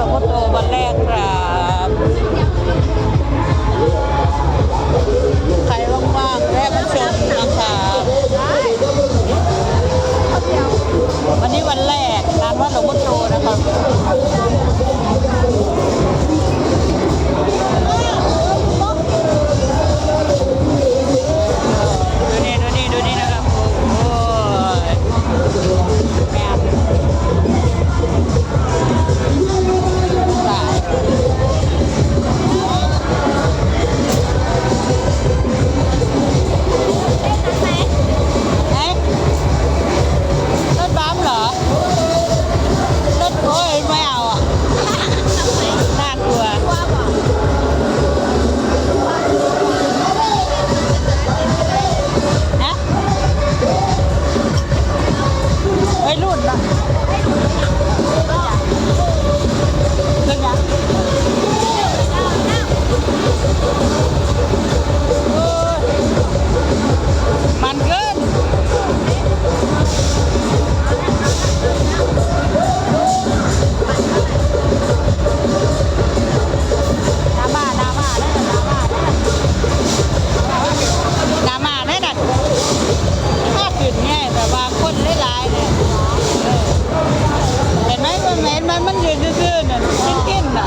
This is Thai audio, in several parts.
ลวงพ่อโตวันแรกครับใครว่างๆแวะมาชมนะครับวันนี้วันแรกงานวัดหลวงพ่อ ไว้รุ่นนะ มันเห็นมันมันยืนซื่อๆเนี่ยกินกินๆน่ะ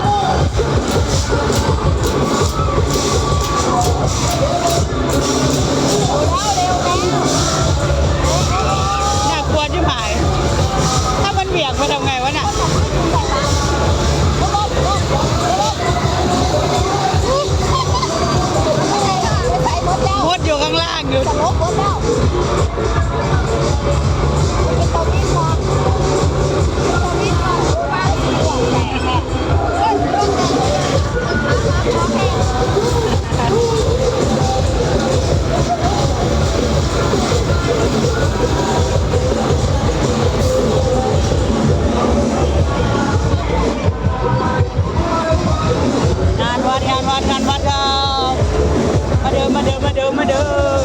น่ากลัวจิ๋หาย ถ้ามันเบี่ยงไปทำไงวะน่ะมดอยู่ข้างล่างอยู่ง งานวัดงานวัดครับมาเดินมาเดินมาเดินมาเดิน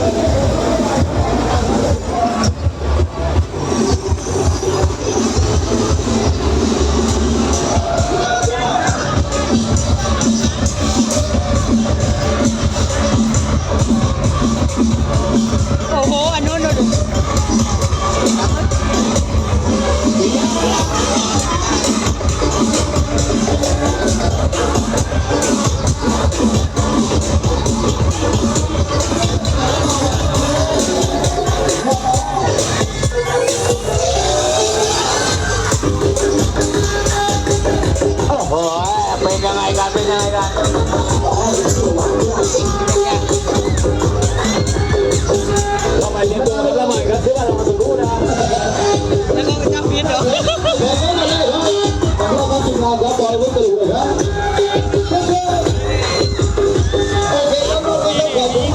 ยังไงกันเป็นยังไงกันเข้าไปเรียนตัว